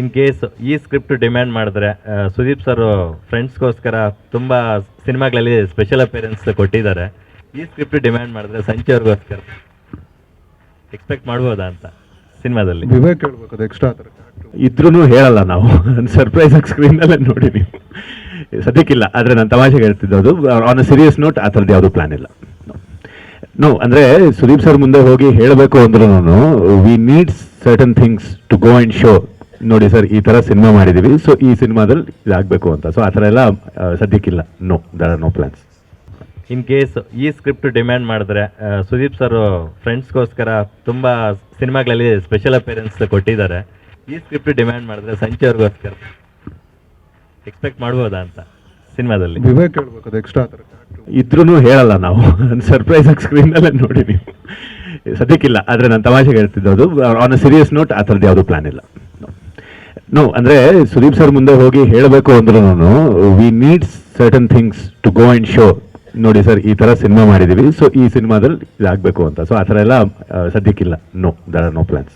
ಇನ್ case ಈ script demand ಮಾಡಿದ್ರೆ Sudeep sir ಫ್ರೆಂಡ್ಸ್ಗೋಸ್ಕರ ತುಂಬ ಸಿನಿಮಾಗಳಲ್ಲಿ ಸ್ಪೆಷಲ್ ಅಪಿಯರೆನ್ಸ್ ಕೊಟ್ಟಿದ್ದಾರೆ. ಈ ಸ್ಕ್ರಿಪ್ಟ್ ಡಿಮ್ಯಾಂಡ್ ಮಾಡಿದ್ರೆ ಸಂಚಿ ಅವ್ರಿಗೋಸ್ಕರ ಎಕ್ಸ್ಪೆಕ್ಟ್ ಮಾಡ್ಬೋದಾ ಅಂತ ಸಿನಿಮಾದಲ್ಲಿ? ವಿವೇಕ್ ಹೇಳ್ಬೇಕು ಎಕ್ಸ್ಟ್ರಾ ಥರ. ಇದ್ರೂ ಹೇಳಲ್ಲ ನಾವು. ಸರ್ಪ್ರೈಸ್ ಆಗಿ ಸ್ಕ್ರೀನಲ್ಲೇ ನೋಡಿ ನೀವು. ಸದ್ಯಕ್ಕಿಲ್ಲ ಆದರೆ ನಾನು ತಮಾಷೆಗೆ ಅದು. ಆನ್ ಅ ಸೀರಿಯಸ್ ನೋಟ್ ಆ ಥರದ್ದು ಯಾವುದೂ ಪ್ಲಾನ್ ಇಲ್ಲ. ನೋ ಅಂದರೆ ಸುದೀಪ್ ಸರ್ ಮುಂದೆ ಹೋಗಿ ಹೇಳಬೇಕು ಅಂದ್ರೂ we needs certain things to go and show ನೋಡಿ ಸರ್ ಈ ಥರ ಸಿನಿಮಾ ಮಾಡಿದ್ದೀವಿ ಸೊ ಈ ಸಿನಿಮಾದಲ್ಲಿ ಇದಾಗಬೇಕು ಅಂತ. ಸೊ ಆ ಥರ ಎಲ್ಲ ಸದ್ಯಕ್ಕಿಲ್ಲ. No there are no plans in case ಈ ಸ್ಕ್ರಿಪ್ಟ್ ಡಿಮ್ಯಾಂಡ್ ಮಾಡಿದ್ರೆ ಸುದೀಪ್ ಸರ್ ಫ್ರೆಂಡ್ಸ್ಗೋಸ್ಕರ ತುಂಬ ಸಿನಿಮಾಗಳಲ್ಲಿ ಸ್ಪೆಷಲ್ ಅಪಿಯರೆನ್ಸ್ ಕೊಟ್ಟಿದ್ದಾರೆ. ಈ ಸ್ಕ್ರಿಪ್ಟ್ ಡಿಮ್ಯಾಂಡ್ ಮಾಡಿದ್ರೆ ಸಂಚಿ ಅವ್ರಿಗೋಸ್ಕರ. ಎಕ್ಸ್ಪೆಕ್ಟ್ ಮಾಡ್ಬೋದಾ ಅಂತ ಸಿನಿಮಾದಲ್ಲಿ ವಿವೇಕ್ ಹೇಳ್ಬೇಕು ಅದು ಎಕ್ಸ್ಟ್ರಾ ಇದ್ರೂ ಹೇಳಲ್ಲ ನಾವು. ಸರ್ಪ್ರೈಸ್ ಆಗಿ ಸ್ಕ್ರೀನಲ್ಲೇ ನೋಡಿ ನೀವು. ಸದ್ಯಕ್ಕಿಲ್ಲ ಆದರೆ ನಾನು ತಮಾಷೆಗೆ ಹೇಳ್ತಿದ್ದು ಆನ್ ಅ ಸೀರಿಯಸ್ ನೋಟ್ ಆ ಥರದ್ದು ಯಾವುದು ಪ್ಲಾನ್ ಇಲ್ಲ. ನೋ ಅಂದ್ರೆ ಸುದೀಪ್ ಸರ್ ಮುಂದೆ ಹೋಗಿ ಹೇಳಬೇಕು ಅಂದ್ರೂ we need certain things to go and show ನೋಡಿ ಸರ್, ಈ ಥರ ಸಿನಿಮಾ ಮಾಡಿದ್ದೀವಿ ಸೊ ಈ ಸಿನಿಮಾದಲ್ಲಿ ಇದಾಗಬೇಕು ಅಂತ. ಸೊ ಆ ಥರ ಎಲ್ಲ ಸದ್ಯಕ್ಕಿಲ್ಲ. No there are no plans